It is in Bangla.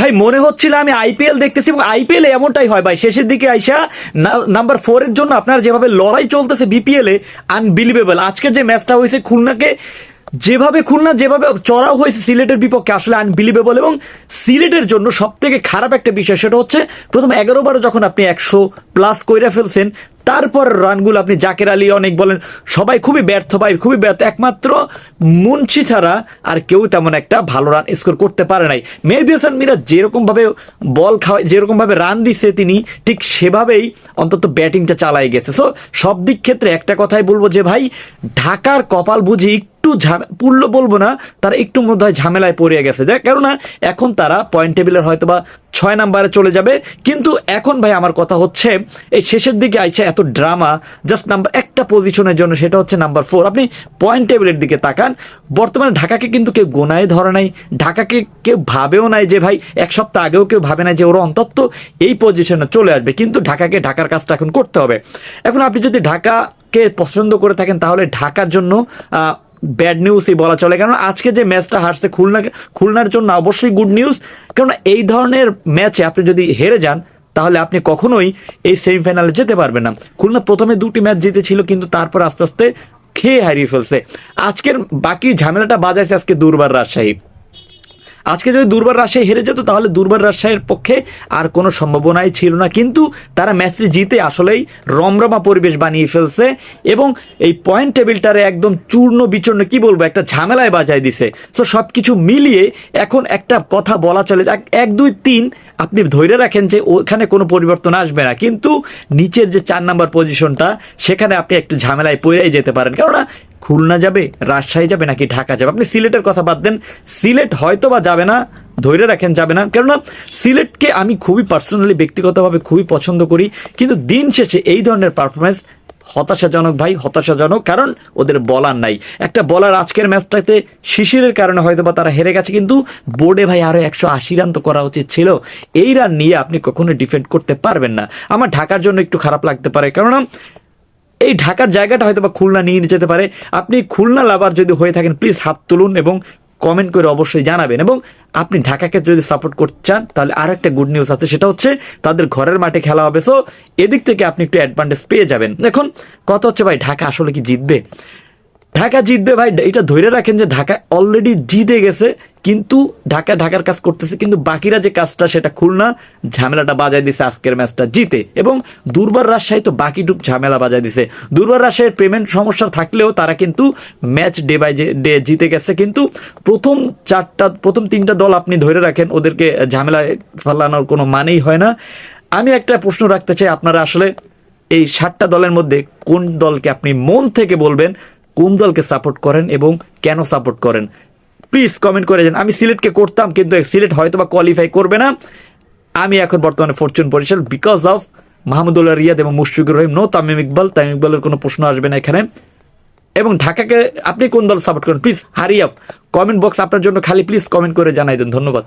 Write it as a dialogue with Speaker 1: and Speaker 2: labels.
Speaker 1: ভাই, মনে হচ্ছিল আমি আইপিএল দেখতেছি এবং আইপিএল এমনটাই হয়। ভাই, শেষের দিকে আইসা নাম্বার ফোর এর জন্য আপনার যেভাবে লড়াই চলতেছে বিপিএল এ আনবিলিভেবল আজকের যে ম্যাচটা হয়েছে খুলনাকে, যেভাবে খুলনা, যেভাবে চড়াও হয়েছে সিলেটের বিপক্ষে, আসলে আনবিলিভেবল এবং সিলেটের জন্য সব থেকে খারাপ একটা বিষয়, সেটা হচ্ছে প্রথম এগারো বারো যখন আপনি একশো প্লাস কইরা ফেলছেন তারপর রানগুলো আপনি জাকের আলী অনেক বলেন, সবাই খুবই ব্যর্থ ভাই, খুবই ব্যর্থ। একমাত্র মুন্সি ছাড়া আর কেউ তেমন একটা ভালো রান স্কোর করতে পারে নাই। মেহেদি হাসান মিরাজ যেরকম ভাবে বল খাওয়ায়, যেরকমভাবে রান দিছে তিনি, ঠিক সেভাবেই অন্তত ব্যাটিংটা চালাই গেছে। সো সব দিক ক্ষেত্রে একটা কথাই বলব যে ভাই, ঢাকার কপাল বুঝি একটু পুল্ল বলব না, তারা একটু মধ্যে হয় ঝামেলায় পড়ে গেছে। দেখ, কেননা এখন তারা পয়েন্ট টেবিলের হয়তো বা ছয় নাম্বারে চলে যাবে। কিন্তু এখন ভাই আমার কথা হচ্ছে, এই শেষের দিকে আইছে এত ড্রামা জাস্ট নাম্বার একটা পজিশনের জন্য, সেটা হচ্ছে নাম্বার ফোর আপনি পয়েন্ট টেবিলের দিকে তাকান, বর্তমানে ঢাকাকে কিন্তু কেউ গোনায় ধরে নাই, ঢাকাকে কেউ ভাবেও নাই যে ভাই এক সপ্তাহ আগেও কেউ ভাবে নাই যে ওরা অন্তত এই পজিশনে চলে আসবে। কিন্তু ঢাকাকে ঢাকার কাজটা এখন করতে হবে। এখন আপনি যদি ঢাকাকে পছন্দ করে থাকেন, তাহলে ঢাকার জন্য ব্যাড নিউজই বলা চলে। কারণ আজকে যে ম্যাচটা হারছে খুলনা খুলনার জন্য অবশ্যই গুড নিউজ কারণ এই ধরনের ম্যাচে আপনি যদি হেরে যান, তাহলে আপনি কখনোই এই সেমিফাইনালে যেতে পারবেন না। খুলনা প্রথমে দুটি ম্যাচ জিতেছিল, কিন্তু তারপর আস্তে আস্তে খেয়ে হারিয়ে ফেলছে। আজকের বাকি ঝামেলাটা বাজাইছে আজকে দুর্বার রাজশাহী। আজকে যদি দুর্বার রাজশাহী হেরে যেত, তাহলে দুর্বার রাজশাহীর পক্ষে আর কোনো সম্ভাবনাই ছিল না। কিন্তু তারা ম্যাচটি জিতে আসলেই রমরমা পরিবেশ বানিয়ে ফেলছে এবং এই পয়েন্ট টেবিলটারে একদম চূর্ণ বিচূর্ণ, কি বলব, একটা ঝামেলায় বাজায় দিছে। তো সবকিছু মিলিয়ে এখন একটা কথা বলা চলে, এক দুই, তিন, আপনি ধরে রাখেন যে ওখানে কোনো পরিবর্তন আসবে না। কিন্তু নিচের যে চার নাম্বার পজিশনটা সেখানে আপনি একটু ঝামেলায় পড়েই যেতে পারেন। কেননা খুলনা যাবে, রাজশাহী যাবে নাকি ঢাকা যাবে? আপনি সিলেটের কথা বাদ দেন। সিলেট হয়তো বা যাবে না ধরে রাখেন, যাবে না। কেননা সিলেটকে আমি খুবই পার্সোনালি ব্যক্তিগতভাবে খুবই পছন্দ করি। কিন্তু দিন শেষে এই ধরনের পারফরমেন্স হতাশাজনক ভাই, হতাশাজনক, কারণ ওদের বলার নাই। একটা বলার আজকের ম্যাচটাতে শিশিরের কারণে হয়তো বা তারা হেরে গেছে, কিন্তু বোর্ডে ভাই আরও একশো আশি রান তো করা উচিত ছিল। এই রান নিয়ে আপনি কখনো ডিফেন্ড করতে পারবেন না। আমার ঢাকার জন্য একটু খারাপ লাগতে পারে, কেননা এই ঢাকার জায়গাটা হয়তো বা খুলনা নিয়ে যেতে পারে। আপনি খুলনা লাভার যদি হয়ে থাকেন প্লিজ হাত তুলুন এবং কমেন্ট করে অবশ্যই জানাবেন। এবং আপনি ঢাকাকে যদি সাপোর্ট করতে চান, তাহলে আর একটা গুড নিউজ আছে, সেটা হচ্ছে তাদের ঘরের মাঠে খেলা হবে। সো এদিক থেকে আপনি একটু অ্যাডভান্টেজ পেয়ে যাবেন। দেখুন, কথা হচ্ছে ভাই, ঢাকা আসলে কি জিতবে? ঢাকা জিতবে ভাই, এটা ধরে রাখেন যে ঢাকা অলরেডি জিতে গেছে। কিন্তু ঢাকা, ঢাকার কাজ করতেছে, কিন্তু বাকিরা যে কাজটা সেটা খুলনা, ঝামেলাটা বাজায় দিছে আজকের ম্যাচটা জিতে। এবং দুর্বার রাজশাহী তো বাকিটুক ঝামেলা বাজায় দিছে। দুর্বার রাজশাহীর পেমেন্ট সমস্যা থাকলেও তারা কিন্তু ম্যাচ ডে বাই ডে জিতে গেছে। কিন্তু প্রথম চারটা, প্রথম তিনটা দল আপনি ধরে রাখেন, ওদেরকে ঝামেলায় ফেলানোর কোনো মানেই হয় না। আমি একটা প্রশ্ন রাখতে চাই, আপনারা আসলে এই সাতটা দলের মধ্যে কোন দলকে আপনি মন থেকে বলবেন, কোন দলকে সাপোর্ট করেন এবং কেন সাপোর্ট করেন? প্লিজ কমেন্ট করে যান আমি সিলেটকে করতাম, কিন্তু সিলেট হয়তো বা কোয়ালিফাই করবে না। আমি এখন বর্তমানে Fortune Barishal because of Mahmudullah Riyad এবং মুশফিকুর রহিম নো তামিম ইকবাল। তামিম ইকবালের কোনো প্রশ্ন আসবে না এখানে। এবং ঢাকাকে আপনি কোন দল সাপোর্ট করেন? প্লিজ হারি কমেন্ট বক্স আপনার জন্য খালি প্লিজ কমেন্ট করে জানাই দেন। ধন্যবাদ।